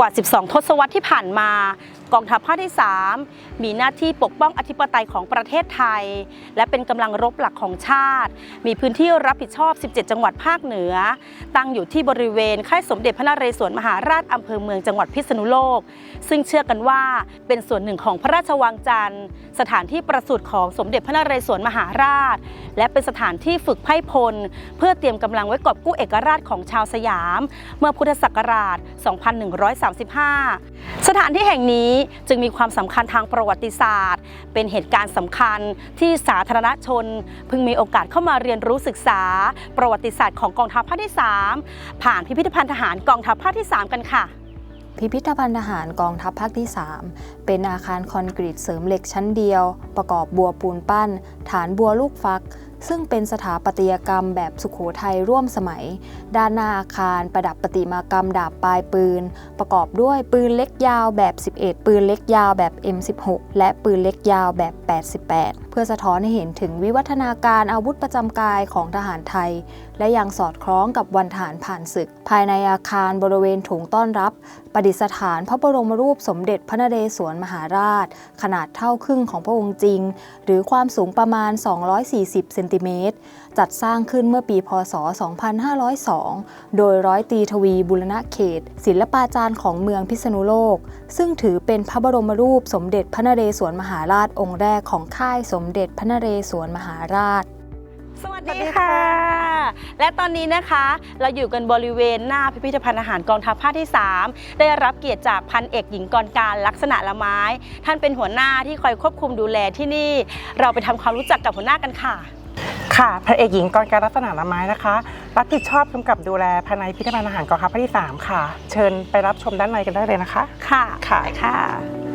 กว่า 12 ทศวรรษที่ผ่านมา กองทัพภาคที่ 3 มีหน้าที่ปกป้องอธิปไตยของประเทศไทย และเป็นกำลังรบหลักของชาติ มีพื้นที่รับผิดชอบ 17 จังหวัดภาคเหนือ ตั้งอยู่ที่บริเวณค่ายสมเด็จพระนเรศวรมหาราชอำเภอเมืองจังหวัดพิษณุโลก ซึ่งเชื่อกันว่าเป็นส่วนหนึ่งของพระราชวังจันทร์ สถานที่ประสูติของสมเด็จพระนเรศวรมหาราช และเป็นสถานที่ฝึกไพร่พล เพื่อเตรียมกำลังไว้กอบกู้เอกราชของชาวสยาม เมื่อพุทธศักราช 2135 สถานที่แห่งนี้จึงมีความสำคัญทางประวัติศาสตร์ เป็นเหตุการณ์สำคัญที่สาธารณชนพึงมีโอกาสเข้ามาเรียนรู้ศึกษา ประวัติศาสตร์ของกองทัพภาคที่ 3 ผ่านพิพิธภัณฑ์ทหารกองทัพภาคที่ 3 กันค่ะพิพิธภัณฑ์ทหารกองทัพภาคที่ 3 เป็นอาคารคอนกรีตเสริมเหล็กชั้นเดียว ประกอบบัวปูนปั้น ฐานบัวลูกฟัก ซึ่งเป็นสถาปัตยกรรมแบบสุขโขทัยร่วมสมัย ด้านหน้าอาคารประดับประติมากรรมดาบปลายปืน ประกอบด้วยปืนเล็กยาวแบบ 11 ปืนเล็กยาวแบบ M16 และปืนเล็กยาวแบบ 88 เพื่อสะท้อนให้เห็นถึงวิวัฒนาการอาวุธประจำกายของทหารไทย และยังสอดคล้องกับวันฐานผ่านศึก ภายในอาคารบริเวณโถงต้อนรับ ประดิษฐานพระบรมรูปสมเด็จพระนเรศวรมหาราช ขนาดเท่าครึ่งของพระองค์จริง หรือความสูงประมาณ 240 เซนติเมตร จัดสร้างขึ้นเมื่อปีพศ 2502 โดยร้อยตรีทวีบุรณะเขต ศิลปาจารย์ของเมืองพิษณุโลก ซึ่งถือเป็นพระบรมรูปสมเด็จพระนเรศวรมหาราชองค์แรกของค่ายสมเด็จพระนเรศวรมหาราชสวัสดีค่ะ และตอนนี้นะคะ เราอยู่กันบริเวณหน้าพิพิธภัณฑ์อาหารกองทัพภาคที่ 3 ได้รับเกียรติจากพันเอกหญิงกรการลักษณะละไม้ ท่านเป็นหัวหน้าที่คอยควบคุมดูแลที่นี่ เราไปทำความรู้จักกับหัวหน้ากันค่ะ ค่ะพระเอกหญิงกรการลักษณะละไม้นะคะ รับผิดชอบกำกับดูแลภายในพิพิธภัณฑ์อาหารกองทัพภาคที่ 3 ค่ะ เชิญไปรับชมด้านในกันได้เลยนะคะ ค่ะ ค่ะค่ะค่ะ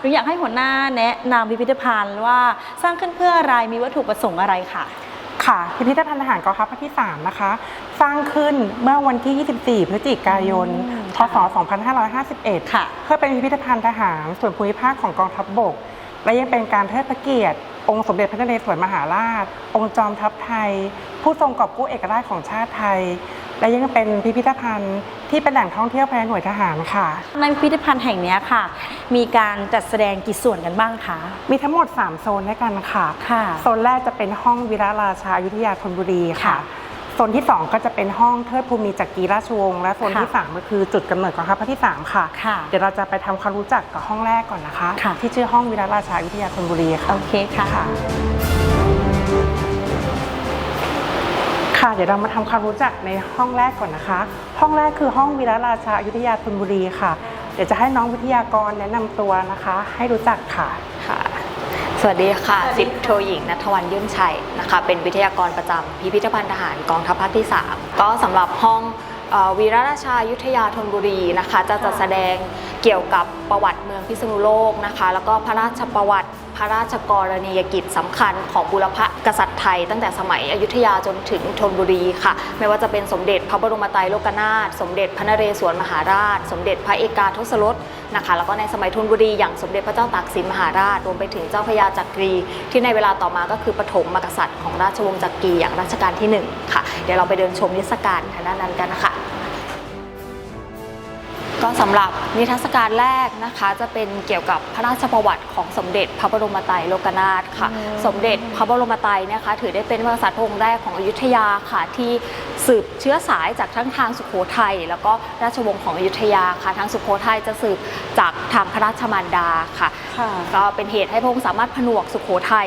หัวหน้าคะหนูอยากให้หัวหน้าแนะนำพิพิธภัณฑ์ว่าสร้างขึ้นเพื่ออะไรมีวัตถุประสงค์อะไรค่ะ ค่ะ พิพิธภัณฑ์อาหารกองทัพภาคที่ 3 นะคะ สร้างขึ้นเมื่อวันที่ 24 พฤศจิกายน อืมพศ 2551 ค่ะเพื่อเป็นพิพิธภัณฑ์ทหารส่วนภูมิภาคของกองทัพบกและยังเป็นการเทิดพระเกียรติ องค์สมเด็จพระนเรศวรมหาราช องค์จอมทัพไทย ผู้ทรงกอบกู้เอกราชของชาติไทย และยังเป็นพิพิธภัณฑ์ที่เป็นแหล่งท่องเที่ยวภายในหน่วยทหารค่ะ ในพิพิธภัณฑ์แห่งเนี้ยค่ะ มีการจัดแสดงกี่ส่วนกันบ้างคะ มีทั้งหมด 3 โซนด้วยกันค่ะ ค่ะโซนแรกจะเป็นห้องวิราราชาอยุธยาธนบุรีค่ะ ค่ะโซนที่ 2 ก็จะเป็นห้องเทิดภูมิจักรีราชวงศ์และโซนที่ค่ะ3ก็คือจุดกำเนิดของทัพภาคที่ 3 ค่ะ ค่ะ เดี๋ยวเราจะไปทำความรู้จักกับห้องแรกก่อนนะคะ ค่ะ ที่ชื่อห้องวิราราชาอยุธยาธนบุรีค่ะ โอเคค่ะ ค่ะ ค่ะเดี๋ยวเรามาทำความรู้จักในห้องแรกก่อนนะคะ ห้องแรกคือห้องวีระราชาอยุธยาธนบุรีค่ะ เดี๋ยวจะให้น้องวิทยากรแนะนำตัวนะคะ ให้รู้จักค่ะค่ะ สวัสดีค่ะสิบโทหญิงนัทวันยื่นชัยนะคะ เป็นวิทยากรประจำพิพิธภัณฑ์ทหารกองทัพภาคที่ 3 ก็สำหรับห้องวีรราชายุทธยาธนบุรีนะคะ จะจัดแสดงเกี่ยวกับประวัติเมืองพิษณุโลกนะคะ แล้วก็พระราชประวัติ ระราชกรณียกิจสำคัญของบุรพกษัตริย์ไทย ตั้งแต่สมัยอยุธยาจนถึงธนบุรีค่ะ ไม่ว่าจะเป็นสมเด็จพระบรมไตรโลกนาถสมเด็จพระนเรศวรมหาราช สมเด็จพระเอกาทศรสนะคะแล้วก็ในสมัยธนบุรีอย่างสมเด็จพระเจ้าตากสินมหาราชรวมไปถึงเจ้าพระยาจักรี ที่ในเวลาต่อมาก็คือปฐมมกษัตริย์ของราชวงศ์จักรีอย่างรัชกาลที่หนึ่งค่ะ เดี๋ยวเราไปเดินชมนิทรรศการทางด้านนั้นกันนะคะ ก็สำหรับนิทรรศการแรกนะคะ จะเป็นเกี่ยวกับพระราชประวัติของสมเด็จพระบรมไตรโลกนาถค่ะอืมสมเด็จพระบรมไตรเนี่ยค่ะถือได้เป็นพระกษัตริย์พระองค์แรกของอยุธยาค่ะ ที่สืบเชื้อสายจากทั้งทางสุโขทัยแล้วก็ราชวงศ์ของอยุธยาค่ะ ทางสุโขทัยจะสืบจากทางพระราชมารดาค่ะค่ะ ก็เป็นเหตุให้พระองค์สามารถผนวกสุโขทัย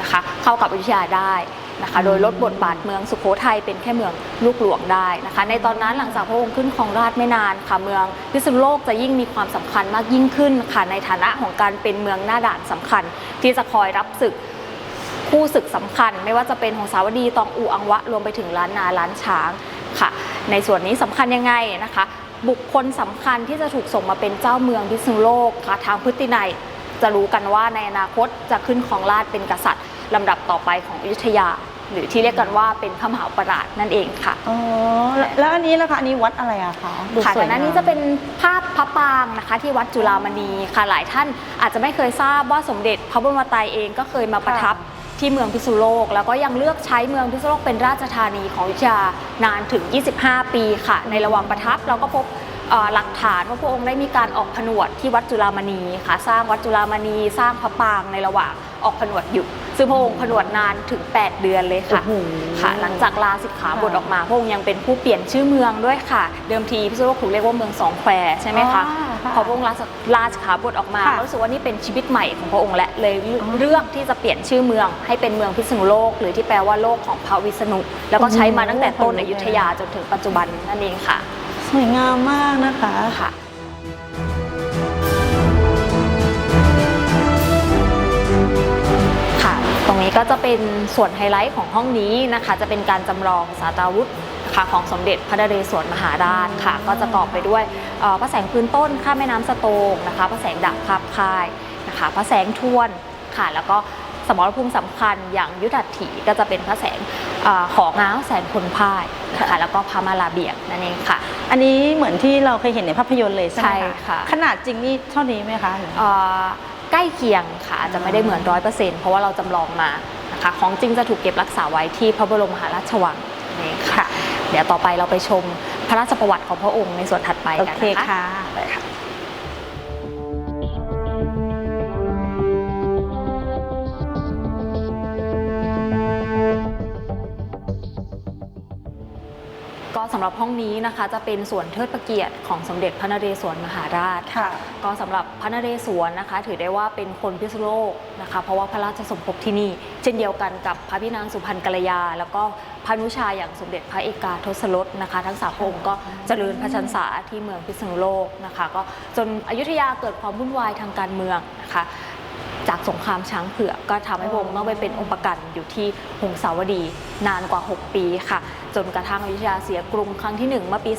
นะคะ เข้ากับอยุธยาได้ นะคะ โดยลดบทบาทเมืองสุโขทัยเป็นแค่เมืองลูกหลวงได้นะคะ ในตอนนั้นหลังจากพระองค์ขึ้นครองราชไม่นานค่ะเมืองพิษณุโลกจะยิ่งมีความสำคัญมากยิ่งขึ้นค่ะในฐานะของการเป็นเมืองหน้าด่านสำคัญ ที่จะคอยรับศึกคู่ศึกสำคัญ ไม่ว่าจะเป็นของสาวดีตองอูอังวะรวมไปถึงล้านนาล้านช้างค่ะ ในส่วนนี้สำคัญยังไงนะคะ บุคคลสำคัญที่จะถูกส่งมาเป็นเจ้าเมืองพิษณุโลกค่ะทางพฤตินัยจะรู้กันว่าในอนาคตจะขึ้นของราชเป็นกษัตริย์ ลำดับต่อไปของอยุธยา หรือที่เรียกกันว่าเป็นพระมหาอุปราชนั่นเองค่ะ อ๋อแล้วแล้วอันนี้ล่ะคะอันนี้วัดอะไรอะคะดูค่ะสวยแต่นั้นงามนี้จะเป็นภาพพระปรางนะคะ ที่วัดจุฬามณีค่ะหลายท่านอาจจะไม่เคยทราบว่าสมเด็จพระบรมไตรเองก็เคยมาประทับที่เมืองพิษณุโลก แล้วก็ยังเลือกใช้เมืองพิษณุโลกเป็นราชธานีของอยุธยานานถึง 25 ปีค่ะ ในระหว่างประทับเราก็พบเอ่อหลักฐานว่าพระองค์ได้มีการออกผนวดที่วัดจุฬามณีค่ะ สร้างวัดจุฬามณีสร้างพระปรางในระหว่างออกผนวดอยู่ ซึ่งพระองค์ผนวดนานถึง 8 เดือนเลยค่ะโอ้โหค่ะ หลังจากลาสิกขาบทออกมาพระองค์ยังเป็นผู้เปลี่ยนชื่อเมืองด้วยค่ะ เดิมทีพิษณุโลกถูกเรียกว่าเมืองสองแควใช่ไหมคะอ๋อค่ะพอพระองค์ลาลาสิกขาบทออกมาค่ะก็รู้สึกว่านี่เป็นชีวิตใหม่ของพระองค์และเลยอ๋อเลือกที่จะเปลี่ยนชื่อเมือง ให้เป็นเมืองพิษณุโลก หรือที่แปลว่าโลกของพระวิษณุแล้วก็ใช้มาตั้งแต่ต้นอยุธยาจนถึงปัจจุบันนั่นเองค่ะ สวยงามมากนะคะ ค่ะ ตรงนี้ก็จะเป็นส่วนไฮไลท์ของห้องนี้นะคะ จะเป็นการจำลองสาตราวุธค่ะของสมเด็จพระนเรศวรมหาราชค่ะ ก็จะประกอบไปด้วยเอ่อพระแสงพื้นต้นข้ามแม่น้ำสะโตงนะคะพระแสงดักภาพค่ายนะคะพระแสงทวนค่ะ แล้วก็สมรภูมิสำคัญอย่างยุทธถีก็จะเป็นพระแสงเออของง้าวแสนพลพ่ายนะคะแล้วก็พระมาลาเบียงนั่นเองค่ะ อันนี้เหมือนที่เราเคยเห็นในภาพยนตร์เลยใช่ไหมใช่ค่ะขนาดจริงนี่เท่านี้ไหมคะเอ่อ ใกล้เคียงค่ะอาจจะไม่ได้เหมือนร้อยเปอร์เซ็นต์เพราะว่าเราจำลองมานะคะของจริงจะถูกเก็บรักษาไว้ที่พระบรมมหาราชวังนี่ค่ะค่ะเดี๋ยวต่อไปเราไปชมพระราชประวัติของพระองค์ในส่วนถัดไปโอกันเคนะคะค่ะไปค่ะ สำหรับห้องนี้นะคะจะเป็นส่วนเทิดพระเกียรติของสมเด็จพระนเรศวรมหาราช ค่ะ ก็สำหรับพระนเรศวรนะคะ ถือได้ว่าเป็นคนพิษณุโลกนะคะ เพราะว่าพระราชสมภพที่นี่ เช่นเดียวกันกับพระพี่นางสุพรรณกัลยา แล้วก็พระนุชาอย่างสมเด็จพระเอกาทศรสนะคะ ทั้งสามพระองค์ก็เจริญพระชันษาที่เมืองพิษณุโลกนะคะ ก็จนอยุธยาเกิดความวุ่นวายทางการเมืองนะคะจากสงครามช้างเผือกก็ทำให้พระองค์ต้องไปเป็นองค์ประกันอยู่ที่หงสาวดีนานกว่า 6 ปีค่ะ จนกระทั่งอยุธยาเสียกรุงครั้งที่ 1 เมื่อปี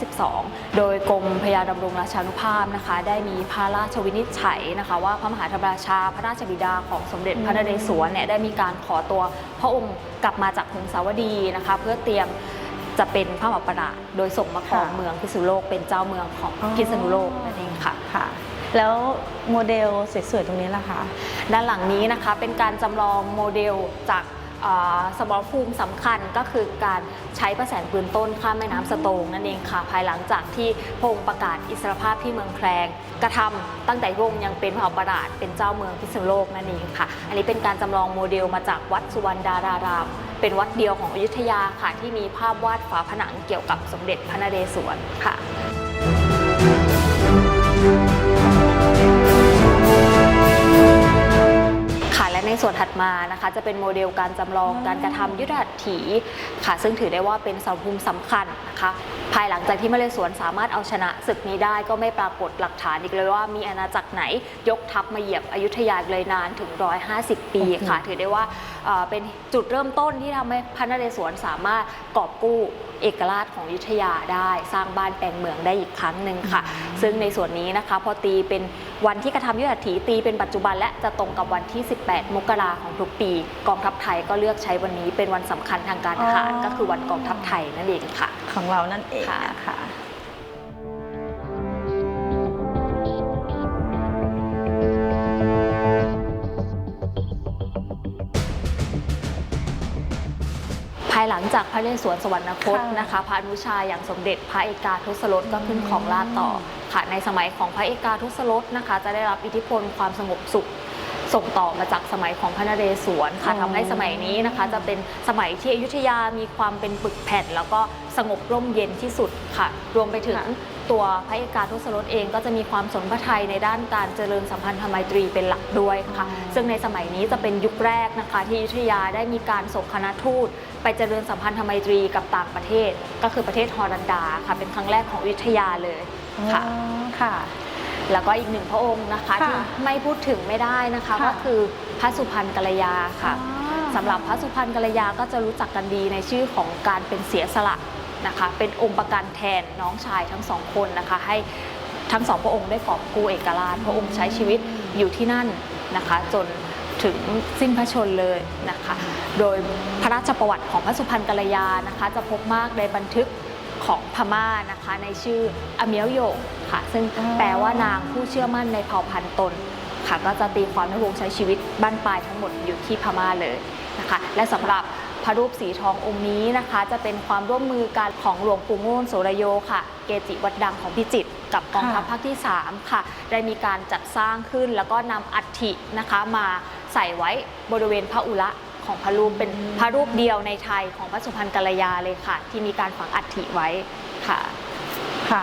2112 โดยกรมพระยาดำรงราชานุภาพนะคะ ได้มีพระราชวินิจฉัยนะคะ ว่าพระมหาธรรมราชาพระราชบิดาของสมเด็จพระนเรศวรเนี่ยได้มีการขอตัวพระองค์กลับมาจากหงสาวดีนะคะ เพื่อเตรียมจะเป็นพระมหาประราชโดยส่งมาครองค่ะเมืองพิษณุโลกเป็นเจ้าเมืองของอ๋อพิษณุโลกนั่นเองค่ะค่ะแล้วโมเดลสวยๆตรงนี้ล่ะคะ ด้านหลังนี้นะคะเป็นการจำลองโมเดลจากเอ่อ สมรภูมิสำคัญก็คือการใช้ประแสงปืนต้นข้ามแม่น้ำสโตงนั่นเองค่ะ ภายหลังจากที่พระองค์ประกาศอิสรภาพที่เมืองแคลงกระทำตั้งแต่พระองค์ยังเป็นมหาประราชเป็นเจ้าเมืองพิษณุโลกนั่นเองค่ะ อันนี้เป็นการจำลองโมเดลมาจากวัดสุวรรณดารารามเป็นวัดเดียวของอยุธยาค่ะ ที่มีภาพวาดฝาผนังเกี่ยวกับสมเด็จพระนเรศวรค่ะ ในส่วนถัดมานะคะ จะเป็นโมเดลการจำลองการกระทำยุทธหัตถีค่ะ ซึ่งถือได้ว่าเป็นเสาภูมิสำคัญนะคะ ภายหลังจากที่มาเลสวนสามารถเอาชนะศึกนี้ได้ก็ไม่ปรากฏหลักฐานอีกเลยว่ามีอาณาจักรไหนยกทัพมาเหยียบอยุธยาอีกเลยนานถึง 150 ปีค่ะ ถือได้ว่าเอ่อเป็นจุดเริ่มต้นที่ทำให้พระนเรศวรสามารถกอบกู้เอกราชของอยุธยาได้ สร้างบ้านแปลงเมืองได้อีกครั้งหนึ่งค่ะ ซึ่งในส่วนนี้นะคะ พอตีเป็นวันที่กระทำยุทธหัตถีตีเป็นปัจจุบันและจะตรงกับวันที่ 18 มกราของทุกปี กองทัพไทยก็เลือกใช้วันนี้เป็นวันสำคัญทางการทหารอ๋อก็คือวันกองทัพไทยนั่นเองค่ะ ของเรานั่นเองค่ะ งจากพระนเรศวรสวรรคตค่ะนะคะพระอนุชาอย่างสมเด็จพระเอกาทศรสก็ขึ้นของราชย์ต่อค่ะในสมัยของพระเอกาทศรสนะคะ จะได้รับอิทธิพลความสงบสุขส่งต่อมาจากสมัยของพระนเรศวรค่ะอ๋อทำให้สมัยนี้นะคะ จะเป็นสมัยที่อยุธยามีความเป็นปึกแผ่น แล้วก็สงบร่มเย็นที่สุดค่ะ รวมไปถึงค่ะ ตัวพระเอกาทศรสเองก็จะมีความสนพระทัยในด้านการเจริญสัมพันธไมตรีเป็นหลักด้วยค่ะ ซึ่งในสมัยนี้จะเป็นยุคแรกนะคะ ที่อยุธยาได้มีการส่งคณะทูต ไปเจริญสัมพันธไมตรีกับต่างประเทศ ก็คือประเทศฮอลันดาค่ะ เป็นครั้งแรกของอยุธยาเลยค่ะอ๋อค่ะ แล้วก็อีกหนึ่งพระองค์นะคะค่ะที่ไม่พูดถึงไม่ได้นะคะค่ะก็คือพระสุพรรณกัลยาค่ะอ๋อสำหรับพระสุพรรณกัลยาก็จะรู้จักกันดีในชื่อของการเป็นเสียสละ นะคะ เป็นองค์ประกันแทนน้องชายทั้งสองคนนะคะ ให้ทั้งสองพระองค์ได้กอบกู้เอกราช พระองค์ใช้ชีวิตอยู่ที่นั่นนะคะ จนถึงสิ้นพระชนเลยนะคะ โดยพระราชประวัติของพระสุพรรณกัลยานะคะ จะพบมากในบันทึกของพม่านะคะในชื่ออเมียวโยกค่ะ ซึ่งแปลว่านางผู้เชื่อมั่นในเผ่าพันธุ์ตนค่ะ ก็จะตีความให้วงใช้ชีวิตบ้านปลายทั้งหมดอยู่ที่พม่าเลยนะคะ และสำหรับ พระรูปสีทององค์นี้นะคะ จะเป็นความร่วมมือกันของหลวงปู่โง่นโสรโยค่ะ เกจิวัดดังของพิจิตรกับกองทัพค่ะภาคที่ 3 ค่ะ ได้มีการจัดสร้างขึ้นแล้วก็นำอัฐินะคะมาใส่ไว้บริเวณพระอุระของพระรูปเป็นพระรูปเดียวในไทยของพระสุพรรณกัลยาเลยค่ะ ที่มีการฝังอัฐิไว้ค่ะค่ะ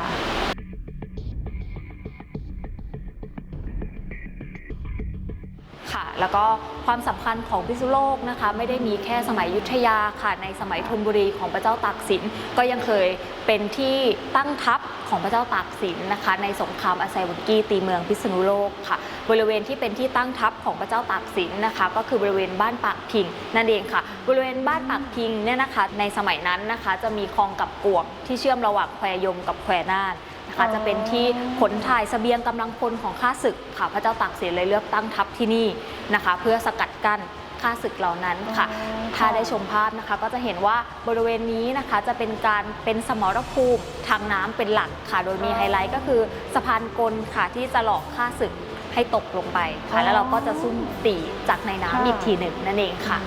แล้วก็ความสำคัญของพิษณุโลกนะคะไม่ได้มีแค่สมัยยุทธยาค่ะในสมัยธนบุรีของพระเจ้าตากสินก็ยังเคยเป็นที่ตั้งทัพของพระเจ้าตากสินนะคะในสงครามอาไซวุนกีตีเมืองพิษณุโลกค่ะ บริเวณที่เป็นที่ตั้งทัพของพระเจ้าตากสินนะคะ ก็คือบริเวณบ้านปากพิงนั่นเองค่ะ บริเวณบ้านปากพิงเนี่ยนะคะในสมัยนั้นนะคะจะมีคลองกับกวงที่เชื่อมระหว่างแคว ยมกับแควน่าน นะคะอ๋อจะเป็นที่ขนถ่ายเสบียงกำลังพลของข้าศึกค่ะพระเจ้าตากสินเลยเลือกตั้งทัพที่นี่นะคะ เพื่อสกัดกั้นข้าศึกเหล่านั้นค่ะ ถ้าได้ชมภาพนะคะก็จะเห็นว่าบริเวณนี้นะคะจะเป็นการเป็นสมรภูมิทางน้ำเป็นหลักค่ะ โดยมีไฮไลท์ก็คือสะพานกลค่ะที่จะหลอกข้าศึกให้ตกลงไปค่ะ แล้วเราก็จะซุ่มตีจากในน้ำอีกทีหนึ่งนั่นเองค่ะ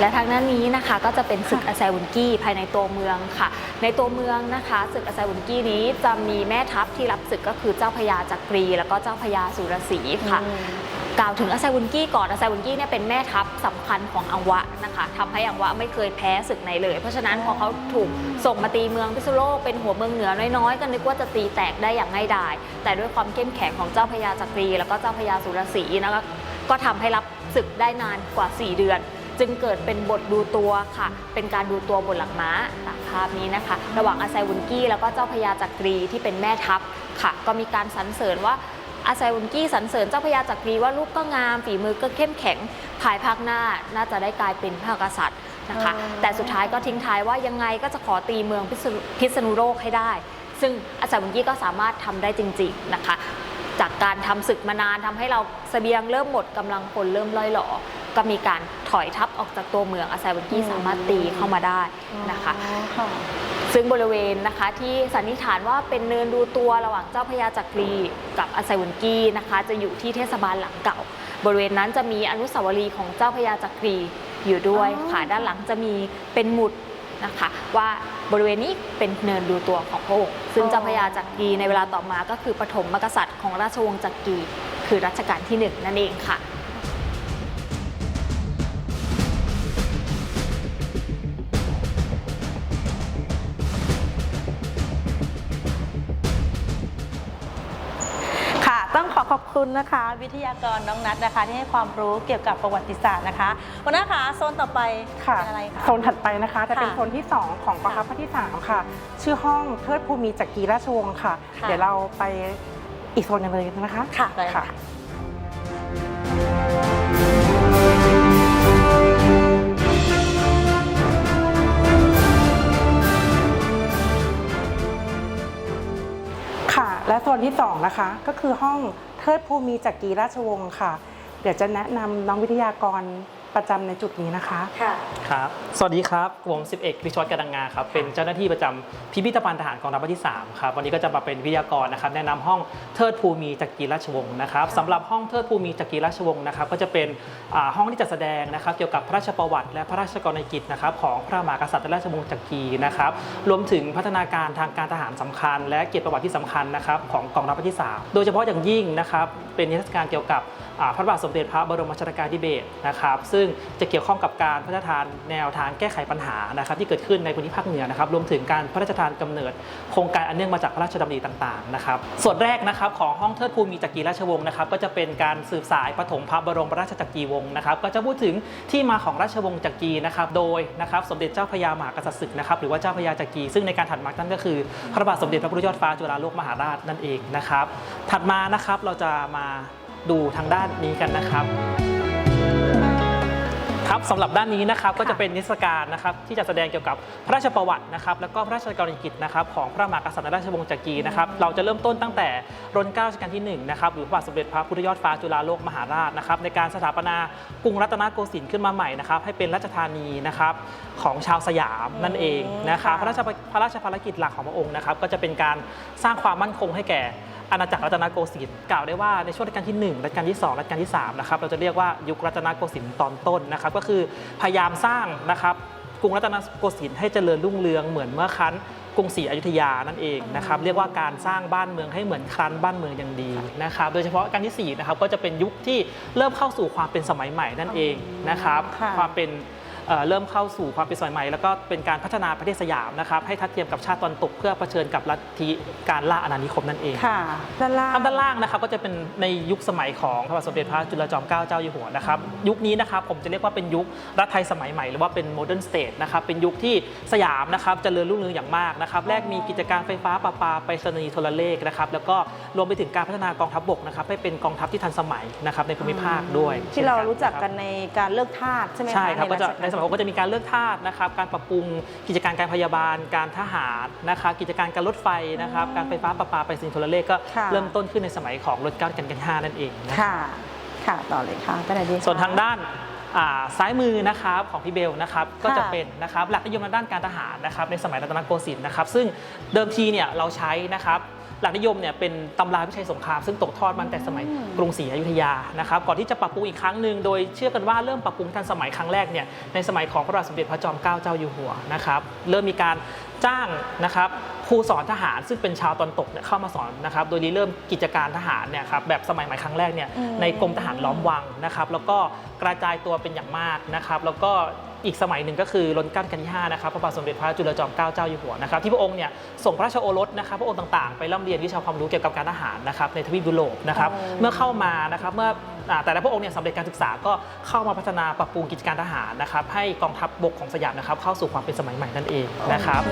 และทางด้านนี้นะคะก็จะเป็นศึกอาไซวุนกี้ภายในตัวเมืองค่ะ ในตัวเมืองนะคะศึกอาไซวุนกี้นี้จะมีแม่ทัพที่รับศึกก็คือเจ้าพญาจักรี แล้วก็เจ้าพญาสุรศรีค่ะกล่าวถึงอาไซวุนกี้ก่อนอาไซวุนกี้เนี่ยเป็นแม่ทัพสำคัญของอังวะนะคะทำให้อังวะไม่เคยแพ้ศึกไหนเลย เพราะฉะนั้นพอเขาถูกส่งมาตีเมืองพิษณุโลกเป็นหัวเมืองเหนือน้อยๆก็นึกว่าจะตีแตกได้อย่างง่ายดาย แต่ด้วยความเข้มแข็งของเจ้าพญาจักรี แล้วก็เจ้าพญาสุรศรีนะคะก็ทำให้รับศึกได้นานกว่า 4 เดือน จึงเกิดเป็นบทดูตัวค่ะ เป็นการดูตัวบนหลังม้าตามภาพนี้นะคะ ระหว่างอาไซวุนกี้แล้วก็เจ้าพญาจักรีที่เป็นแม่ทัพค่ะ ก็มีการสรรเสริญว่าอาไซวุนกี้สรรเสริญเจ้าพญาจักรีว่าลูกก็งาม ฝีมือก็เข้มแข็งภายภาคหน้าน่าจะได้กลายเป็นพระกษัตริย์นะคะ แต่สุดท้ายก็ทิ้งท้ายว่ายังไงก็จะขอตีเมืองพิษณุโลกให้ได้ ซึ่งอาไซวุนกี้ก็สามารถทำได้จริง ๆนะคะจากการทำศึกมานานทำให้เราเสบียงเริ่มหมดกำลังพลเริ่มล่อยหล่อก็มีการ ถอยทัพออกจากตัวเมืองอาไซวุนกี้สามารถตีเข้ามาได้นะคะอ๋อค่ะซึ่งบริเวณนะคะที่สันนิษฐานว่าเป็นเนินดูตัวระหว่างเจ้าพญาจักรีกับอาไซวุนกี้นะคะ จะอยู่ที่เทศบาลหลังเก่า บริเวณนั้นจะมีอนุสาวรีย์ของเจ้าพญาจักรีอยู่ด้วยอ๋อค่ะด้านหลังจะมีเป็นหมุดนะคะว่าบริเวณนี้เป็นเนินดูตัวของพระองค์ซึ่งเจ้าพญาจักรีในเวลาต่อมาก็คือปฐมมกษัตริย์ของราชวงศ์จักรีคือรัชกาลที่หนึ่งนั่นเองค่ะค่ะ ขอขอบคุณนะคะ วิทยากรน้องนัทนะคะ ที่ให้ความรู้เกี่ยวกับประวัติศาสตร์นะคะวันนี้ค่ะโซนต่อไปค่ะเป็นอะไรคะ โซนถัดไปนะคะจะเป็นค่ะโซนที่ 2 ของกองทัพภาคที่ 3 ค่ะ ชื่อห้องเทิดภูมิจักรีราชวงศ์ค่ะ ค่ะ เดี๋ยวเราไปอีกโซนหนึงเลยนะคะ ค่ะได้ค่ะ ค่ะและโซนที่ 2 นะคะก็คือห้อง เทิดภูมิจักรีราชวงศ์ค่ะ เดี๋ยวจะแนะนำน้องวิทยากร ประจำในจุดนี้นะคะ ค่ะ ครับ สวัสดีครับผมสิบเอกวิชวัตกระดังงาครับ เป็นเจ้าหน้าที่ประจำพิพิธภัณฑ์ทหารกองทัพภาคที่3ครับ วันนี้ก็จะมาเป็นวิทยากรนะครับ แนะนำห้องเทิดภูมิจักรีราชวงศ์นะครับสำหรับห้องเทิดภูมิจักรีราชวงศ์นะครับ ก็จะเป็นอ่าห้องที่จัดแสดงนะครับ เกี่ยวกับพระราชประวัติ และพระราชกรณียกิจนะครับของพระมหากษัตริย์และราชวงศ์จักรีนะครับ รวมถึงพัฒนาการทางการทหารสำคัญ และเกียรติประวัติที่สำคัญนะครับของกองทัพภาคที่ 3 โดยเฉพาะอย่างยิ่งนะครับ เป็นนิทรรศการเกี่ยวกับอ่าพระบาทสมเด็จพระบรมชนกาธิเบศรนะครับซึ่งจะเกี่ยวข้องกับการพระราชทานแนวทางแก้ไขปัญหานะครับที่เกิดขึ้นในพื้นที่ภาคเหนือนะครับรวมถึงการพระราชทานกำเนิด โครงการอันเนื่องมาจากพระราชดำริต่างๆนะครับส่วนแรกนะครับของห้องเทิดภูมิจักรีราชวงศ์นะครับก็จะเป็นการสืบสายปฐมพระบรมราชจักรีวงศ์นะครับก็จะพูดถึงที่มาของราชวงศ์จักรีนะครับโดยนะครับสมเด็จเจ้าพระยามหากษัตริย์ศึกนะครับหรือว่าเจ้าพระยาจักรีซึ่งในการถัดมานั่นก็คือ พระบาทสมเด็จพระพุทธยอดฟ้าจุฬาโลกมหาราชนั่นเองนะครับ ถัดมานะครับเราจะมาดูทางด้านนี้กันนะครับ ครับสำหรับด้านนี้นะครับก็จะเป็นนิทรรศการนะครับที่จะแสดงเกี่ยวกับพระราชประวัตินะครับแล้วก็พระราชกรณียกิจนะครับของพระมหากษัตริย์ราชวงศ์จักรีนะครับเราจะเริ่มต้นตั้งแต่รัชกาลรัชกาลที่1นะครับหรือพระบาทสมเด็จพระพุทธยอดฟ้าจุฬาโลกมหาราชนะครับในการสถาปนากรุงรัตนโกสินทร์ขึ้นมาใหม่นะครับให้เป็นราชธานีนะครับของชาวสยามนั่นเองนะครับค่ะพระราชพระราชภารกิจหลักของพระองค์นะครับก็จะเป็นการสร้างความมั่นคงให้แก่ อาณาจักรรัตนโกสินทร์กล่าวได้ว่าในช่วงรัชกาลที่ 1 รัชกาลที่ 2 รัชกาลที่ 3 นะครับ เราจะเรียกว่ายุครัตนโกสินทร์ตอนต้นนะครับ ก็คือพยายามสร้างนะครับกรุงรัตนโกสินทร์ให้เจริญรุ่งเรืองเหมือนเมื่อครั้นกรุงศรีอยุธยานั่นเองนะครับเรียกว่าการสร้างบ้านเมืองให้เหมือนครั้นบ้านเมืองอย่างดีนะครับโดยเฉพาะการที่4นะครับก็จะเป็นยุคที่เริ่มเข้าสู่ความเป็นสมัยใหม่นั่นเองนะครับค่ะความเป็น เอ่อเริ่มเข้าสู่ความเป็นสมัยใหม่ แล้วก็เป็นการพัฒนาประเทศสยามนะครับให้ทัดเทียมกับชาติตะวันตกเพื่อเผชิญกับลัทธิการล่าอาณานิคมนั่นเองค่ะด้านล่างทางด้านล่างนะครับก็จะเป็นในยุคสมัยของพระบาทสมเด็จพระจุลจอมเกล้าเจ้าอยู่หัวนะครับยุคนี้นะครับผมจะเรียกว่าเป็นยุครัฐไทยสมัยใหม่หรือว่าเป็นโมเดิร์นสเตทนะครับเป็นยุคที่สยามนะครับเจริญรุ่งเรืองอย่างมากนะครับแรกมีกิจการไฟฟ้าประปาไปรษณีย์โทรเลขนะครับแล้วก็รวมไปถึงการพัฒนากองทัพบกนะครับให้เป็นกองทัพที่ทันสมัยนะครับในภูมิภาคด้วย ที่เรารู้จักช่กันคบในการเลือกทาสใช่ไหมคะใช่ครับก็จะชกาลในสมัยก่อนก็จะมีการเลือกทาสนะครับ การปรับปรุงกิจการการพยาบาล การทหารนะครับกิจการการรถไฟนะครับ การไฟฟ้าประปาไปรษณีย์โทรเลขก็ค่ะ เริ่มต้นขึ้นในสมัยของรัชกาลกันห้านั่นเองนะครับ ค่ะ ค่ะ ต่อเลยค่ะไปไหนดีคะ ส่วนทางด้านอ่าซ้ายมือนะครับของพี่เบลนะครับก็จะเป็นนะครับหลักนิยมทางด้านการทหารนะครับในสมัยรัตนโกสินทร์นะครับซึ่งเดิมทีเนี่ยเราใช้นะครับ หลักนิยมเนี่ยเป็นตำราวิชัยสงครามซึ่งตกทอดมาตั้งแต่สมัยกรุงศรีอยุธยานะครับก่อนที่จะปรับปรุงอีกครั้งหนึ่งโดยเชื่อกันว่าเริ่มปรับปรุงทันสมัยครั้งแรกเนี่ยในสมัยของพระบาทสมเด็จพระจอมเกล้าเจ้าอยู่หัวนะครับเริ่มมีการจ้างนะครับครูสอนทหารซึ่งเป็นชาวตอนตกเนี่ยเข้ามาสอนนะครับโดยริเริ่มกิจการทหารเนี่ยครับแบบสมัยใหม่ครั้งแรกเนี่ยอืมในกรมทหารล้อมวังนะครับแล้วก็กระจายตัวเป็นอย่างมากนะครับแล้วก็ อีกสมัยหนึ่งก็คือรัชกาลที่5นะครับพระบาทสมเด็จพระจุลจอมเกล้าเจ้าอยู่หัวนะครับที่พระองค์เนี่ยส่งพระราชโอรสนะครับพระองค์ต่างๆ ไปร่ำเรียนวิชาความรู้เกี่ยวกับการทหารนะครับในทวีปยุโรปนะครับอ๋อเมื่อเข้ามานะครับเมื่ออ่าแต่ละพระองค์เนี่ยสำเร็จการศึกษาก็เข้ามาพัฒนาปรับปรุงกิจการทหารนะครับให้กองทัพบกของสยามนะครับเข้าสู่ความเป็นสมัยใหม่นั่นเองนะครับ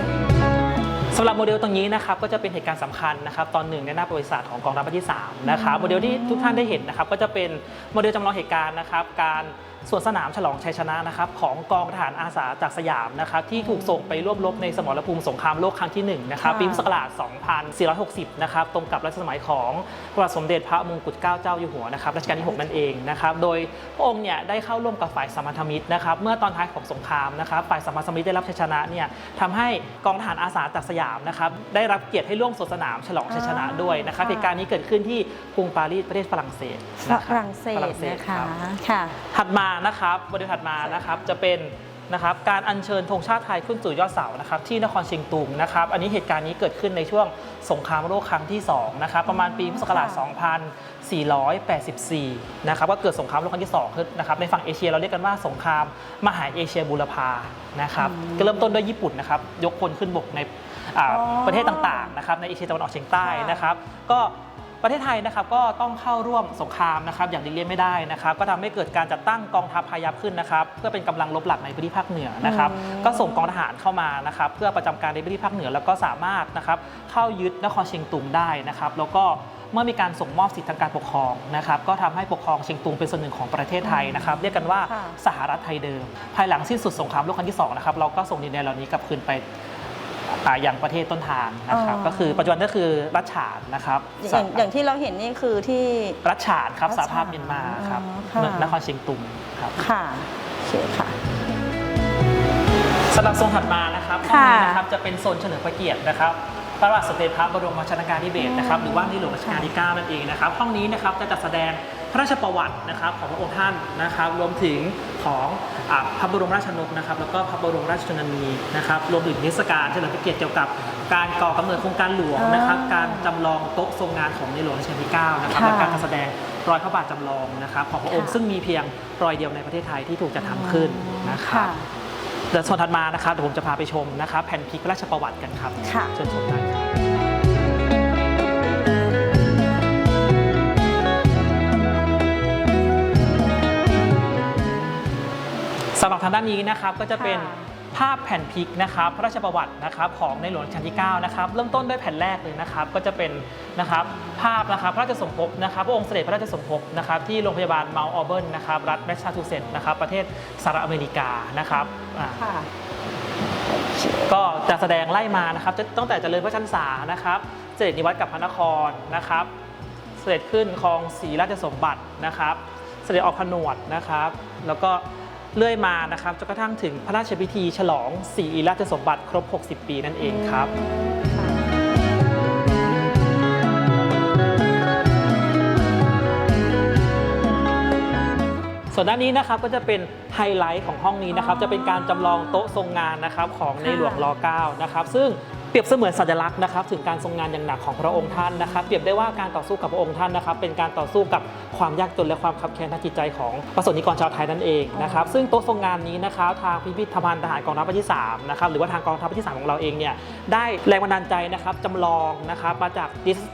สำหรับโมเดลตรงนี้นะครับก็จะเป็นเหตุการณ์สำคัญนะครับตอนหนึ่งในหน้าประวัติศาสตร์ของกองทัพภาคที่3นะครับโมเดลที่ทุกท่านได้เห็นนะครับก็จะเป็นโมเดลจำลองเหตุการณ์นะครับการสวนสนามฉลองชัยชนะนะครับของกองทหารอาสาจากสยามนะครับที่ถูกส่งไปร่วมรบในสมรภูมิสงครามโลกครั้งที่หนึ่งนะครับค่ะปีพุทธศักราช 2460 นะครับตรงกับรัชสมัยของพระบาทสมเด็จพระมงกุฎเกล้าเจ้าอยู่หัวนะครับรัชกาลที่ 6 นั่นเองนะครับโดยพระองค์เนี่ยได้เข้าร่วมกับฝ่ายสมพันธมิตรนะครับเมื่อตอนท้ายของสงครามนะครับฝ่ายสมพันธมิตรได้รับชัยชนะเนี่ยทำให้กองทหารอาสาจากสยามนะครับได้รับเกียรติให้ร่วมสวนสนามฉลองชัยชนะด้วยนะครับค่ะเหตุการณ์นี้เกิดขึ้นที่กรุงปารีสประเทศฝรั่งเศสนะฝคบรั่งเศสฝรั่งเศสนะคคะรับค่ะถัดมานะครับบริเวณถัดมานะครับจะเป็นนะครับการอัญเชิญธงชาติไทยขึ้นสู่ยอดเสานะครับที่นครเชียงตุงนะครับอันนี้เหตุการณ์นี้เกิดขึ้นในช่วงสงครามโลกครั้งที่2นะครับประมาณปีพุทธศักราช 2484 นะครับก็เกิดสงครามโลกครั้งที่2ขึ้นนะครับในฝั่งเอเชียเราเรียกกันว่าสงครามมหาเอเชียบูรพานะครับก็เริ่มต้นด้วยญี่ปุ่นนะครับยกพลขึ้นบกในอ่าอ๋อประเทศต่างๆนะครับในเอเชียตะวันออกเฉียงใต้ค่ะนะครับก็ ประเทศไทยนะครับก็ต้องเข้าร่วมสงครามนะครับอย่างหลีกเลี่ยงไม่ได้นะครับก็ทำให้เกิดการจัดตั้งกองทัพพายัพขึ้นนะครับเพื่อเป็นกำลังรบหลักในพื้นที่ภาคเหนือนะครับอืมก็ส่งกองทหารเข้ามานะครับเพื่อประจำการในพื้นที่ภาคเหนือแล้วก็สามารถนะครับเข้ายึดนครเชียงตุงได้นะครับแล้วก็เมื่อมีการส่งมอบสิทธิทางการปกครองนะครับก็ทำให้ปกครองเชียงตุงเป็นส่วนหนึ่งของประเทศไทยนะครับเรียกกันว่าค่ะสหรัฐไทยเดิม ภายหลังสิ้นสุดสงครามโลกครั้งที่สองนะครับเราก็ส่งดินแดนเหล่านี้กลับคืนไป อ่าอย่างประเทศต้นทางนะครับอ๋อ ก็คือปัจจุบันก็คือรัชฉานนะครับอย่างอย่างที่เราเห็นนี่คือที่ รัชฉานครับรัชสฉานหภาพเมียนมาครับอ๋อค่ะ นครเชียงตุงครับ ค่ะโอเคค่ะ สำหรับโซนถัดมานะครับห้องค่ะนี้นะครับจะเป็นโซนเฉลิมพระเกียรตินะครับ พระบาทสมเด็จพระบรมราชาธิเบศรนะครับหรือว่าในหลวงรัชกาลที่ 9 นั่นเองนะครับห้องนี้นะครับจะจัดแสดงพระราชประวัตินะครับของพระองค์ท่านนะครับรวมถึงของอ่าพระบรมราชชนกนะครับแล้วก็พระบรมราชชนนีนะครับรวมถึงเทศกาลเฉลิมพระเกียรติเกี่ยวกับการก่อกำเนิดโครงการหลวงนะครับอ่าการจำลองโต๊ะทรงงานของในหลวงรัชกาลที่ 9 นะครับค่ะและการจัดแสดงรอยพระบาทจำลองนะครับของพระองค์ค่ะซึ่งมีเพียงรอยเดียวในประเทศไทยที่ถูกจัดทำขึ้นนะครับ เดี๋ยวโซนถัดมานะครับเดี๋ยวผมจะพาไปชมนะครับแผ่นพลิกราชประวัติกันครับค่ะ เชิญชมได้ครับ สำหรับทางด้านนี้นะครับก็จะเป็นค่ะ ภาพแผ่นพิกนะครับพระราชประวัตินะครับของในหลวงรัชกาลที่9นะครับเริ่มต้นด้วยแผ่นแรกเลยนะครับก็จะเป็นนะครับภาพนะครับพระราชสมภพนะครับพระองค์เสด็จพระราชสมภพนะครับที่โรงพยาบาลเมาท์ออเบิร์นนะครับรัฐแมสซาชูเซตส์นะครับประเทศสหรัฐอเมริกานะครับอ่าค่ะก็จะแสดงไล่มานะครับจะตั้งแต่เจริญพระชันษานะครับเสด็จนิวัตกับพระนครนะครับ เสด็จขึ้นครองศรีราชสมบัตินะครับ เสด็จออกผนวดนะครับ แล้วก็ เลื่อยมานะครับจนกระทั่งถึงพระราชพิธีฉลองศรีราชสมบัติครบ 60 ปีนั่นเองครับส่วนด้านนี้นะครับก็จะเป็นไฮไลท์ของห้องนี้นะครับอ๋อจะเป็นการจำลองโต๊ะทรงงานนะครับของในค่ะหลวงร 9 นะครับซึ่ง เปรียบเสมือนสัญลักษณ์นะครับถึงการทรงงานอย่างหนักของพระองค์ท่านนะครับ เปรียบได้ว่าการต่อสู้กับพระองค์ท่านนะครับ เป็นการต่อสู้กับความยากจนและความขับแค้นทางจิตใจของประสบนิกรชาวไทยนั่นเองนะครับซึ่งโต๊ะทรงงานนี้นะครับทางพิพิธภัณฑ์ทหารกองทัพที่3นะครับหรือว่าทางกองทัพที่ 3 ของเราเองเนี่ยได้แรงบันดาลใจนะครับจำลองนะครับมาจาก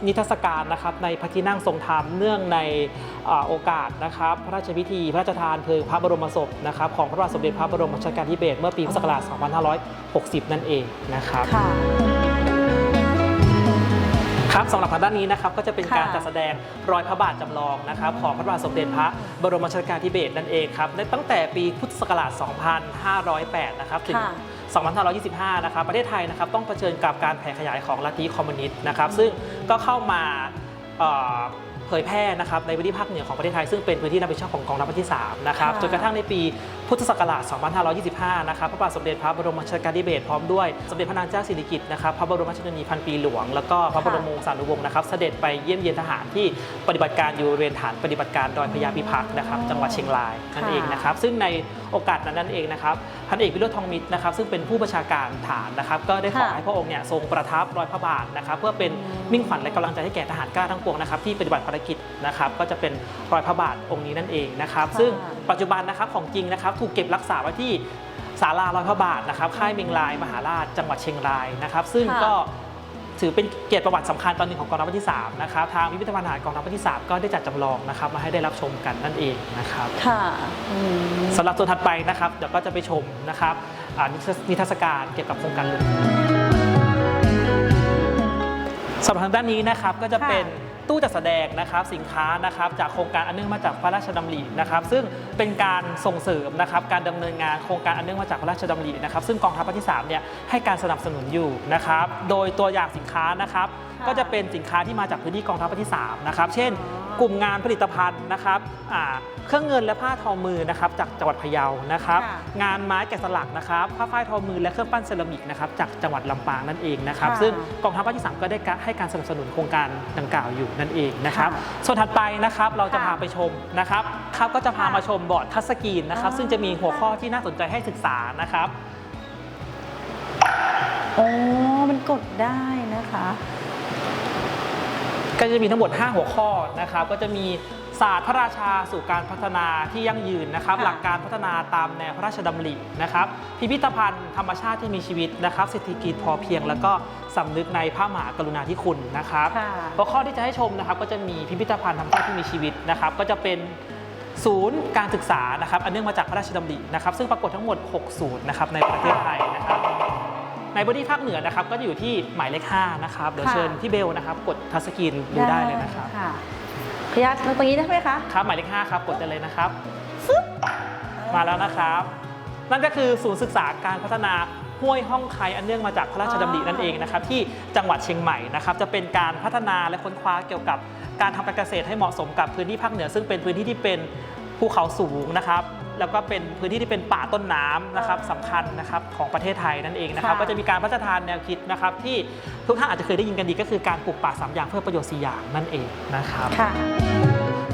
นิทรรศการนะครับในพระที่นั่งทรงธรรมเนื่องในโอกาสนะครับพระราชพิธีพระราชทานเพลิงพระบรมศพนะครับของพระบาทสมเด็จพระบรมชนกาธิเบศรเมื่อปีพุทธศักราช 2560 นั่นเองนะครับค่ะครับสำหรับทางด้านนี้นะครับก็จะเป็นการค่ะจัดแสดงรอยพระบาทจำลองนะครับของพระบาทสมเด็จพระบรมชนกาธิเบศรนั่นเองครับในตั้งแต่ปีพุทธศักราช 2508 นะครับถึง ค่ะ 2525 นะครับประเทศไทยนะครับต้องเผชิญกับการแผ่ขยายของลัทธิคอมมิวนิสต์นะครับซึ่งก็เข้ามาเอ่อเผยแพร่นะครับในพื้นที่ภาคเหนือของประเทศไทยซึ่งเป็นพื้นที่รับผิดชอบของกองทัพภาคที่3นะครับค่ะ จนกระทั่งในปีพุทธศักราช 2525 นะครับ พระบาทสมเด็จพระบรมชนกาธิเบศรพร้อมด้วย สมเด็จพระนางเจ้าสิริกิติ์นะครับ พระบรมราชชนนีพันปีหลวง แล้วก็พระบรมวงศานุวงศ์นะครับ เสด็จไปเยี่ยมเยียนทหารที่ปฏิบัติการอยู่บริเวณฐานปฏิบัติการดอยพญาพิพัฒน์นะครับ จังหวัดเชียงรายนั่นเองนะครับ ซึ่งในโอกาสนั้นนั่นเองนะครับ พันเอกวิโรจน์ทองมิตรนะครับ ซึ่งเป็นผู้บัญชาการฐานนะครับ ก็ได้ขอค่ะให้พระองค์เนี่ยทรงประทับรอยพระบาทนะครับ เพื่อเป็นมิ่งขวัญและกำลังใจให้แก่ทหารกล้าทั้งปวงนะครับที่ปฏิบัติภารกิจนะครับ ก็จะเป็นรอยพระบาทองค์นี้นั่นเองนะครับค่ะซึ่งปัจจุบันนะครับของจริงนะครับถูกเก็บรักษาไว้ที่ศาลารอยพระบาทนะครับค่ายเมียงรายมหาราชจังหวัดเชียงรายนะครับซึ่งค่ะก็ถือเป็นเกียรติประวัติสำคัญตอนหนึ่งของกองทัพภาคที่3นะครับทางพิพิธภัณฑ์ทหารกองทัพภาคที่ 3 ก็ได้จัดจำลองนะครับมาให้ได้รับชมกันนั่นเองนะครับค่ะอืมสำหรับส่วนถัดไปนะครับเดี๋ยวก็จะไปชมนะครับอ่านิทรรศนิทรรศการเกี่ยวกับโครงการหลวงสำหรับทางด้านนี้นะครับก็จะเป็น ค่ะ ตู้จัดแสดงนะครับสินค้านะครับจากโครงการอันเนื่องมาจากพระราชดำรินะครับซึ่งเป็นการส่งเสริมนะครับการดำเนินงานโครงการอันเนื่องมาจากพระราชดำรินะครับซึ่งกองทัพภาคที่3เนี่ยให้การสนับสนุนอยู่นะครับโดยตัวอย่างสินค้านะครับก็จะเป็นสินค้าที่มาจากพื้นที่กองทัพภาคที่3นะครับเช่น กลุ่มงานผลิตภัณฑ์นะครับอ่าเครื่องเงินและผ้าทอมือนะครับจากจังหวัดพะเยานะครับค่ะงานไม้แกะสลักนะครับผ้าฝ้ายทอมือและเครื่องปั้นเซรามิกนะครับจากจังหวัดลำปางนั่นเองนะครับค่ะซึ่งกองทัพภาคที่ 3 ก็ได้ให้การสนับสนุนโครงการดังกล่าวอยู่นั่นเองนะครับค่ะส่วนถัดไปนะครับเราจะค่ะพาไปชมนะครับครับก็จะพาค่ะมาชมบอร์ดทัชสกรีนนะครับอ๋อซึ่งจะมีหัวข้อที่น่าสนใจให้ศึกษานะครับโอ้มันกดได้นะคะ ก็จะมีทั้งหมด 5 หัวข้อนะครับ ก็จะมีศาสตร์พระราชาสู่การพัฒนาที่ยั่งยืนนะครับค่ะหลักการพัฒนาตามแนวพระราชดำรินะครับ พิพิธภัณฑ์ธรรมชาติที่มีชีวิตนะครับเศรษฐกิจพอเพียง แล้วก็สำนึกในพระมหากรุณาธิคุณนะครับค่ะหัวข้อที่จะให้ชมนะครับ ก็จะมีพิพิธภัณฑ์ธรรมชาติที่มีชีวิตนะครับ ก็จะเป็นศูนย์การศึกษานะครับ อันเนื่องมาจากพระราชดำรินะครับ ซึ่งปรากฏทั้งหมด 6 ศูนย์นะครับในประเทศไทยนะครับ ในบริภาคเหนือนะครับก็จะอยู่ที่หมายเลข5นะครับเดี๋ยวค่ะเชิญพี่เบลนะครับกดทัชสกรีนดูได้เลยนะครับค่ะพยักตรงนี้ได้ไหมคะครับหมายเลข5ครับกดได้เลยนะครับมาแล้วนะครับ นั่นก็คือศูนย์ศึกษาการพัฒนาห้วยห้องไคอันเนื่องมาจากพระราชดำรินั่นเองนะครับที่จังหวัดเชียงใหม่นะครับจะเป็นการพัฒนาและค้นคว้าเกี่ยวกับการทำการเกษตรให้เหมาะสมกับพื้นที่ภาคเหนือ ซึ่งเป็นพื้นที่ที่เป็นภูเขาสูงนะครับ แล้วก็เป็นพื้นที่ที่เป็นป่าต้นน้ำนะครับสำคัญนะครับของประเทศไทยนั่นเองนะครับค่ะ ก็จะมีการพัฒนาแนวคิดนะครับที่ทุกท่านอาจจะเคยได้ยินกันดีก็คือการปลูกป่าสามอย่างเพื่อประโยชน์สี่อย่างนั่นเองนะครับ ค่ะ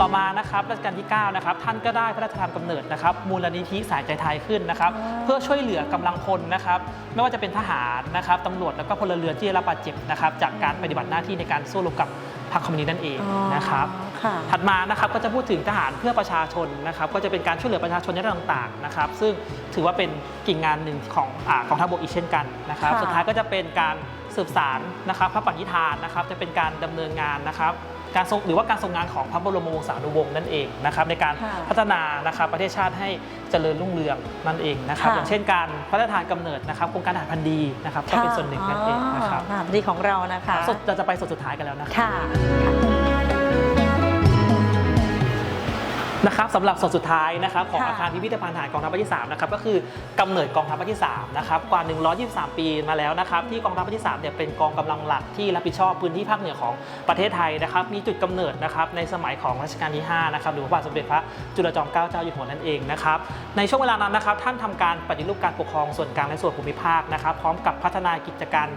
ต่อมานะครับรัชกาลที่ 9 นะครับ ท่านก็ได้พระราชทานกำเนิดนะครับ มูลนิธิสายใจไทยขึ้นนะครับ อ๋อเพื่อช่วยเหลือกำลังพลนะครับ ไม่ว่าจะเป็นทหารนะครับตำรวจแล้วก็พลเรือนที่ได้รับบาดเจ็บนะครับ จากการปฏิบัติหน้าที่ในการสู้รบกับพรรคคอมมิวนิสต์นั่นเองนะครับ ค่ะถัดมานะครับก็จะพูดถึงทหารเพื่อประชาชนนะครับก็จะเป็นการช่วยเหลือประชาชนในด้านต่างๆนะครับซึ่งถือว่าเป็นกิ่งงานหนึ่งของอากองทัพบกอีกเช่นกันนะครับค่ะสุดท้ายก็จะเป็นการสืบสารนะครับพระปณิธานนะครับจะเป็นการดำเนินงานนะครับการทรงหรือว่าการทรงงานของพระบรมวงศานุวงศ์นั่นเองนะครับในการค่ะพัฒนานะครับประเทศชาติให้เจริญรุ่งเรืองนั่นเองนะครับค่ะ อย่างเช่นการพระราชทานกำเนิดนะครับโครงการอาหารพันธุ์ดีนะครับก็เป็นส่วนหนึ่งนั่นเองนะครับอ๋อดีของเรานะคะสดเราจะไปส่วนสุดท้ายกันแล้วนะครับค่ะ นะครับสำหรับส่วนสุดท้ายนะครับของค่ะอาคารพิพิธภัณฑ์ทหารกองทัพภาคที่3นะครับก็คือกำเนิดกองทัพภาคที่3นะครับกว่า 123 ปีมาแล้วนะครับที่กองทัพภาคที่3เนี่ยเป็นกองกำลังหลักที่รับผิดชอบพื้นที่ภาคเหนือของประเทศไทยนะครับมีจุดกำเนิดนะครับในสมัยของรัชกาลที่5นะครับหรือพระบาทสมเด็จพระจุลจอมเกล้าเจ้าอยู่หัวนั่นเองนะครับในช่วงเวลานั้นนะครับท่านทำการปฏิรูปการปกครองส่วนกลางและส่วนภูมิภาคนะครับพร้อมกับพัฒนากิจการ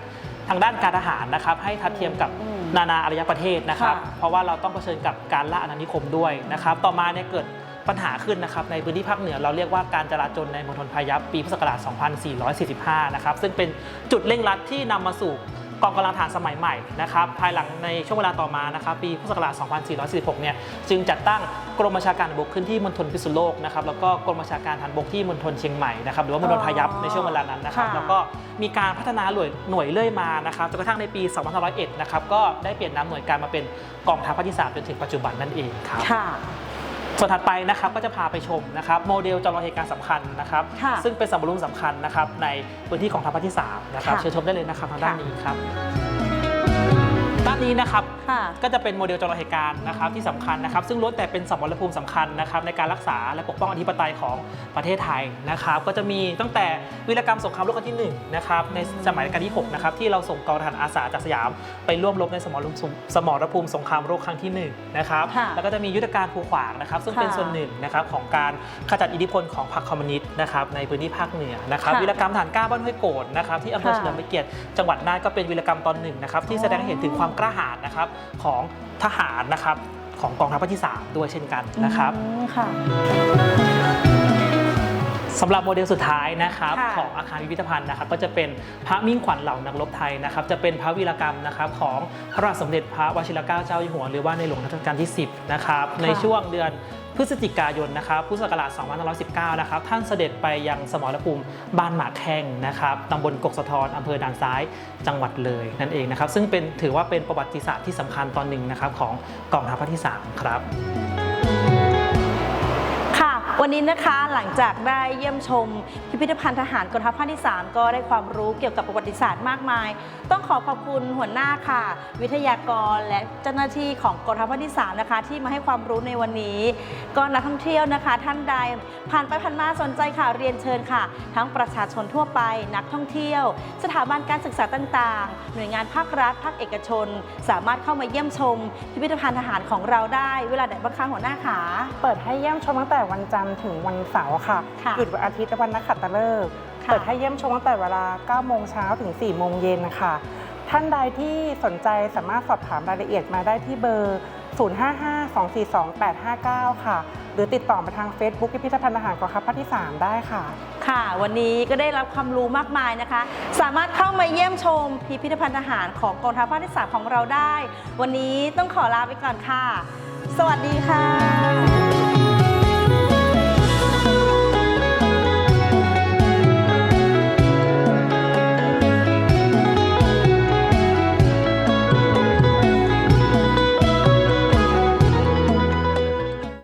ทางด้านการทหารนะครับให้ทัดเทียมกับอืมนานาอารยประเทศนะครับ ค่ะ เพราะว่าเราต้องเผชิญกับการล่าอาณานิคมด้วยนะครับต่อมาเนี่ยเกิดปัญหาขึ้นนะครับในพื้นที่ภาคเหนือเราเรียกว่าการจราจรในมณฑลพายัพปีพุทธศักราช 2445 นะครับซึ่งเป็นจุดเร่งรัดที่นำมาสู่ กองกำลังทหารสมัยใหม่นะครับภายหลังในช่วงเวลาต่อมานะครับปีพุทธศักราช 2446 เนี่ยจึงจัดตั้งกรมบัญชาการทหารบกขึ้นที่มณฑลพิษณุโลกนะครับแล้วก็กรมบัญชาการทหารบกที่มณฑลเชียงใหม่นะครับหรือว่ามณฑลพายัพในช่วงเวลานั้นนะครับค่ะแล้วก็มีการพัฒนาหน่วยหน่วยเรื่อยมานะครับจนกระทั่งในปี 2501 นะครับก็ได้เปลี่ยนนามหน่วยการมาเป็นกองทัพภาคที่3จนถึงปัจจุบันนั่นเองครับค่ะ ส่วนถัดไปนะครับก็จะพาไปชมนะครับโมเดลจำลองเหตุการณ์สำคัญนะครับค่ะซึ่งเป็นสมรุมสำคัญนะครับในพื้นที่ของทัพภาคที่3นะครับค่ะเชิญชมได้เลยนะครับทางด้านค่ะนี้ครับ ด้านนี้นะครับค่ะก็จะเป็นโมเดลจำลองเหตุการณ์นะครับที่สำคัญนะครับ ซึ่งล้วนแต่เป็นสมรภูมิสำคัญนะครับในการรักษาและปกป้องอธิปไตยของประเทศไทยนะครับ ก็จะมีตั้งแต่วีรกรรมสงครามโลกครั้งที่หนึ่งนะครับในสมัยรัชกาลที่6นะครับที่เราส่งกองทหารอาสาจากสยาม ไปร่วมรบในสมรภูมิสมรภูมิสงครามโลกครั้งที่หนึ่งนะครับค่ะแล้วก็จะมียุทธการภูขวางนะครับ ซึ่งเป็นค่ะส่วนหนึ่งนะครับของการขจัดอิทธิพลของพรรคคอมมิวนิสต์นะครับในพื้นที่ภาคเหนือนะครับค่ะวีรกรรมฐานกล้าบ้านห้วยโกดนะครับที่อำเภอค่ะเฉลิมพระเกียรติจังหวัดน่านก็เป็นวีรกรรมตอนหนึ่งนะครับที่แสดงให้เห็นถึงความกล้าหาญนะครับของทหารนะครับของกองทัพภาคที่ 3 ด้วยเช่นกันนะครับค่ะ สำหรับโมเดลสุดท้ายนะครับค่ะของอาคารพิพิธภัณฑ์นะครับก็จะเป็นพระมิ่งขวัญเหล่านักรบไทยนะครับจะเป็นพระวีรกรรมนะครับของพระบาทสมเด็จพระวชิรเกล้าเจ้าอยู่หัวหรือว่าในหลวงรัชกาลที่ 10 นะครับในช่วงเดือนพฤศจิกายนนะครับพุทธศักราช2519 นะครับท่านเสด็จไปยังสมรภูมิบ้านหมากแข้งนะครับตำบลกกสะทอนอำเภอด่านซ้ายจังหวัดเลยนั่นเองนะครับซึ่งเป็นถือว่าเป็นประวัติศาสตร์ที่สำคัญตอนหนึ่งนะครับของกองทัพภาคที่สามครับค่ะ วันนี้นะคะหลังจากได้เยี่ยมชม พิพิธภัณฑ์ทหารกองทัพภาคที่ 3 ก็ได้ความรู้เกี่ยวกับประวัติศาสตร์มากมาย ต้องขอขอบคุณหัวหน้าค่ะ วิทยากรและเจ้าหน้าที่ของกองทัพภาคที่ 3 นะคะ ที่มาให้ความรู้ในวันนี้ ก็นักท่องเที่ยวนะคะ ท่านใดผ่านไปผ่านมาสนใจค่ะเรียนเชิญค่ะ ทั้งประชาชนทั่วไป นักท่องเที่ยว สถาบันการศึกษาต่างๆ หน่วยงานภาครัฐภาคเอกชน สามารถเข้ามาเยี่ยมชม พิพิธภัณฑ์ทหารของเราได้ เวลาไหนบ้างคะหัวหน้าขาเปิดให้เยี่ยมชมตั้งแต่วันจันทร์ถึงวันเสาร์ค่ะค่ะหยุดวันอาทิตย์และวันนักขัตฤกษ์ค่ะ เปิดให้เยี่ยมชมตั้งแต่เวลา 9 โมงเช้าถึง 4 โมงเย็นค่ะ ท่านใดที่สนใจสามารถสอบถามรายละเอียดมาได้ที่เบอร์ 0552422859 ค่ะ หรือติดต่อมาทาง Facebook พิพิธภัณฑ์ทหารกองทัพภาคที่ 3 ได้ค่ะ ค่ะ วันนี้ก็ได้รับความรู้มากมายนะคะ สามารถเข้ามาเยี่ยมชมพิพิธภัณฑ์ทหารของกองทัพภาคที่สามของเราได้ วันนี้ต้องขอลาไปก่อนค่ะ สวัสดีค่ะ